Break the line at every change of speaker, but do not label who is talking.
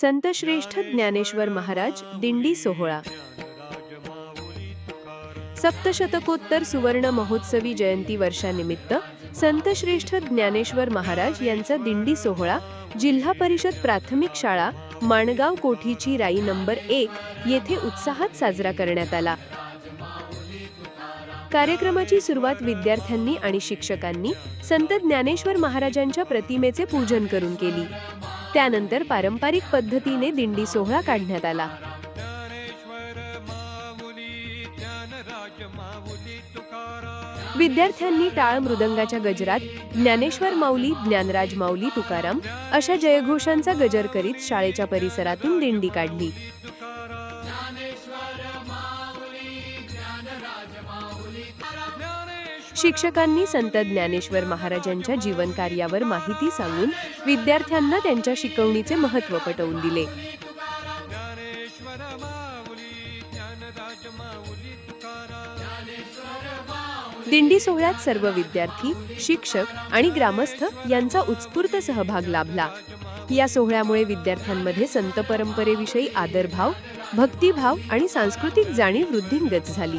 संतश्रेष्ठ ज्ञानेश्वर महाराज दिंडी सोहळा. सप्तशतकोत्तर सुवर्ण महोत्सवी जयंती वर्षानिमित्त संतश्रेष्ठ ज्ञानेश्वर महाराज यांचा दिंडी सोहळा जिल्हा परिषद प्राथमिक शाळा माणगाव कोठीची राई नंबर एक येथे उत्साहात साजरा करण्यात आला. कार्यक्रमाची सुरुवात विद्यार्थ्यांनी आणि शिक्षकांनी संत ज्ञानेश्वर महाराजांच्या प्रतिमेचे पूजन करून केली. त्यानंतर पारंपरिक पद्धतीने दिंडी सोहळा काढण्यात आला. विद्यार्थ्यांनी टाळ मृदंगाच्या गजरात ज्ञानेश्वर माऊली ज्ञानराज माऊली तुकाराम अशा जयघोषांचा गजर करीत शाळेच्या परिसरातून दिंडी काढली. शिक्षकांनी संत ज्ञानेश्वर महाराजांच्या जीवन कार्यावर माहिती सांगून विद्यार्थ्यांना त्यांच्या शिकवणीचे महत्त्व पटवून दिले. दिंडी सोहळ्यात सर्व विद्यार्थी शिक्षक आणि ग्रामस्थ यांचा उत्स्फूर्त सहभाग लाभला. या सोहळ्यामुळे विद्यार्थ्यांमध्ये संत परंपरेविषयी आदरभाव भक्तिभाव आणि सांस्कृतिक जाणीव वृद्धिंगत झाली.